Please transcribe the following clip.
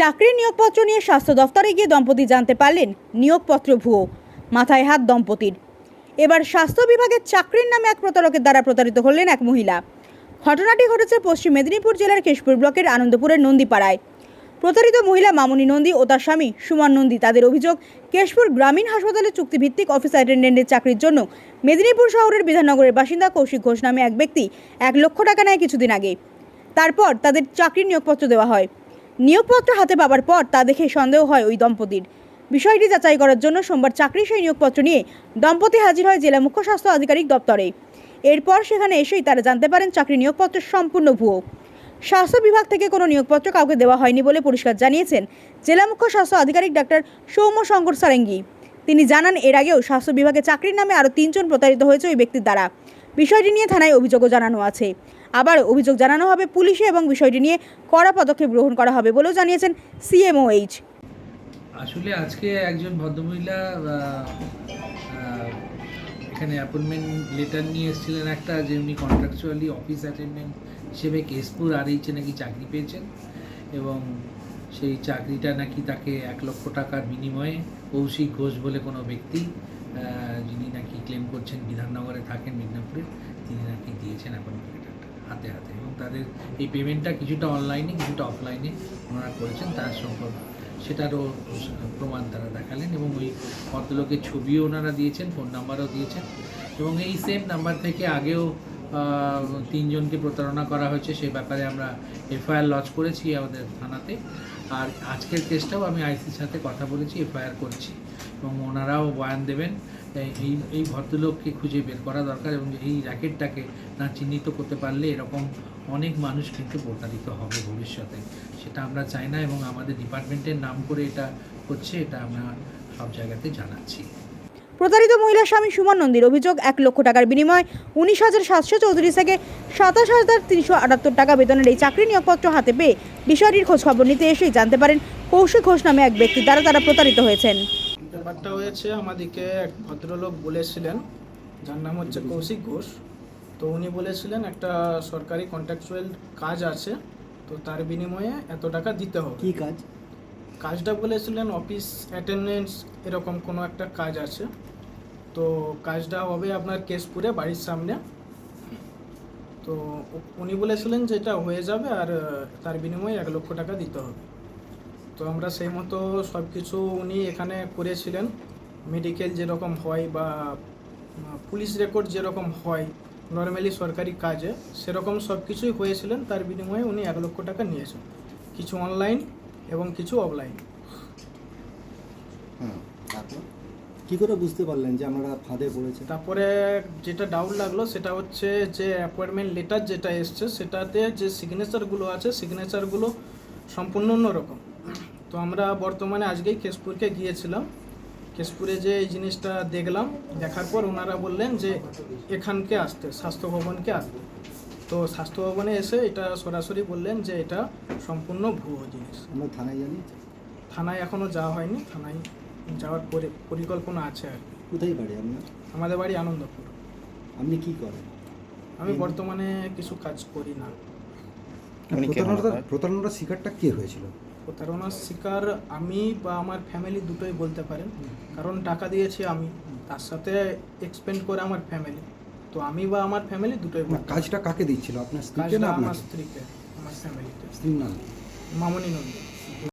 চাকরির নিয়োগপত্র নিয়ে স্বাস্থ্য দফতরে গিয়ে দম্পতি জানতে পারলেন, নিয়োগপত্র ভুয়ো, মাথায় হাত দম্পতির। এবার স্বাস্থ্য বিভাগের চাকরির নামে এক প্রতারকের দ্বারা প্রতারিত হলেন এক মহিলা। ঘটনাটি ঘটেছে পশ্চিম মেদিনীপুর জেলার কেশপুর ব্লকের আনন্দপুরের নন্দীপাড়ায়। প্রতারিত মহিলা মামনি নন্দী ও তার স্বামী সুমন নন্দী তাদের অভিযোগ, কেশপুর গ্রামীণ হাসপাতালে চুক্তিভিত্তিক অফিস অ্যাটেন্ডেন্টের চাকরির জন্য মেদিনীপুর শহরের বিধাননগরের বাসিন্দা কৌশিক ঘোষ নামে এক ব্যক্তি এক লক্ষ টাকা নেয় কিছুদিন আগে। তারপর তাদের চাকরির নিয়োগপত্র দেওয়া হয়। নিয়োগপত্র হাতে পাবার পর তা দেখে সন্দেহ হয় ওই দম্পতির। বিষয়টি যাচাই করার জন্য সোমবার চাকরি সেই নিয়োগপত্র নিয়ে দম্পতি হাজির হয় জেলা মুখ্য স্বাস্থ্য আধিকারিক দপ্তরে। এরপর সেখানে এসেই তারা জানতে পারেন চাকরি নিয়োগপত্র সম্পূর্ণ ভুয়ো। স্বাস্থ্য বিভাগ থেকে কোনো নিয়োগপত্র কাউকে দেওয়া হয়নি বলে পরিষ্কার জানিয়েছেন জেলা মুখ্য স্বাস্থ্য আধিকারিক ডাক্তার সৌম্য শঙ্কর সারেঙ্গি। তিনি জানান, এর আগেও স্বাস্থ্য বিভাগে চাকরির নামে আরও তিনজন প্রতারিত হয়েছে ওই ব্যক্তির দ্বারা। বিষয়টি নিয়ে থানায় অভিযোগও জানানো আছে। আবার অভিযোগ জানানো হবে পুলিশে এবং বিষয়টি নিয়ে কড়া পদক্ষেপ গ্রহণ করা হবে বলেও জানিয়েছেন সিএমওএইচ। আসলে আজকে একজন ভদ্রমহিলা এখানে অ্যাপয়েন্টমেন্ট লেটার নিয়ে এসেছিলেন একটা, যে উনি কন্ট্রাকচুয়ালি অফিস অ্যাটেন্ডেন্ট হিসেবে কেশপুর আর এইচে নাকি চাকরি পেয়েছেন এবং সেই চাকরিটা নাকি তাকে এক লক্ষ টাকার বিনিময়ে কৌশিক ঘোষ বলে কোনো ব্যক্তি যিনি নাকি ক্লেম করছেন বিধাননগরে থাকেন মিদনাপুরে, তিনি নাকি দিয়েছেন অ্যাপয়েন্টমেন্ট হাতে হাতে এবং তাদের এই পেমেন্টটা কিছুটা অনলাইনে কিছুটা অফলাইনে ওনারা করেছেন তার সম্পর্ক। সেটারও প্রমাণ তারা দেখালেন এবং ওই ভদ্রলোকের ছবিও ওনারা দিয়েছেন ফোন নাম্বারও দিয়েছেন এবং এই সেম নাম্বার থেকে আগেও তিনজনকে প্রতারণা করা হয়েছে। সে ব্যাপারে আমরা এফআইআর লঞ্চ করেছি আমাদের থানাতে। আর আজকের কেসটাও আমি আইসির সাথে কথা বলেছি, এফআইআর করছি এবং ওনারাও বয়ান দেবেন। এই- এই ভদ্রলোককে খুঁজে বের করা দরকার এবং এই র্যাকেটটাকে না চিহ্নিত করতে পারলে এরকম অনেক মানুষ কিন্তু প্রতারিত হবে ভবিষ্যতে। সেটা আমরা চাই না এবং আমাদের ডিপার্টমেন্টের নাম করে এটা হচ্ছে, এটা আমরা সব জায়গাতে জানাচ্ছি। প্রতারিত মহিলা স্বামী সুমন নন্দীর অভিযোগ, এক লক্ষ টাকার বিনিময়ে উনিশ হাজার সাতশো চৌত্রিশ থেকে সাতাশ হাজার তিনশো আটাত্তর টাকা বেতনের এই চাকরি নিয়োগপত্র হাতে পেয়ে বিষয়টির খোঁজখবর নিতে এসেই জানতে পারেন কৌশিক ঘোষ নামে এক ব্যক্তি দ্বারা তারা প্রতারিত হয়েছেন। ব্যাপারটা হয়েছে আমাদেরকে এক ভদ্রলোক বলেছিলেন যার নাম হচ্ছে কৌশিক ঘোষ। তো উনি বলেছিলেন একটা সরকারি কন্ট্রাকচুয়াল কাজ আছে তো তার বিনিময়ে এত টাকা দিতে হবে। কি কাজ? কাজটা বলেছিলেন অফিস অ্যাটেন্ডেন্স এরকম কোনো একটা কাজ আছে। তো কাজটা হবে আপনার কেশপুরে বাড়ির সামনে। তো উনি বলেছিলেন যে এটা হয়ে যাবে আর তার বিনিময়ে এক লক্ষ টাকা দিতে হবে। তো আমরা সেই মতো সব কিছু উনি এখানে করেছিলেন। মেডিকেল যেরকম হয় বা পুলিশ রেকর্ড যেরকম হয় নর্মালি সরকারি কাজে সেরকম সব কিছুই হয়েছিলেন। তার বিনিময়ে উনি এক লক্ষ টাকা নিয়েছেন। কিছু অনলাইন এবং কিছু অফলাইন হ্যাঁ কি করে বুঝতে পারলেন যে আমরা ফাঁদে পড়েছে? তারপরে যেটা ডাউট লাগল সেটা হচ্ছে যে অ্যাপয়েন্টমেন্ট লেটার যেটা এসছে সেটাতে যে সিগনেচারগুলো আছে সিগনেচারগুলো সম্পূর্ণ অন্যরকম। তো আমরা বর্তমানে আজকেই কেশপুরকে গিয়েছিলাম। কেশপুরে যে এই জিনিসটা দেখলাম দেখার পর ওনারা বললেন যে এখানকে আসতে স্বাস্থ্য ভবনকে আসতে। তো স্বাস্থ্য ভবনে এসে এটা সরাসরি বললেন যে এটা সম্পূর্ণ ভুয়ো জিনিস। আমরা থানায় জানি? থানায় এখনও যাওয়া হয়নি থানায় যাওয়ার পরি- পরিকল্পনা আছে আর কি। কোথায় বাড়ি আপনার? আমাদের বাড়ি আনন্দপুর। আপনি কি করেন? আমি বর্তমানে কিছু কাজ করি না। প্রতারণাটা প্রতারণার শিকারটা কে হয়েছিল? প্রতারণার শিকার আমি বা আমার ফ্যামিলি দুটোই বলতে পারেন। কারণ টাকা দিয়েছি আমি তার সাথে এক্সপেন্ড করে আমার ফ্যামিলি তো আমি বা আমার ফ্যামিলি দুটোই না কাজটা কাকে দিচ্ছিল? আপনার স্ত্রীকে না আমার স্ত্রীকে আমার ফ্যামিলিতে স্ত্রীর নাম মামনি নন্দী।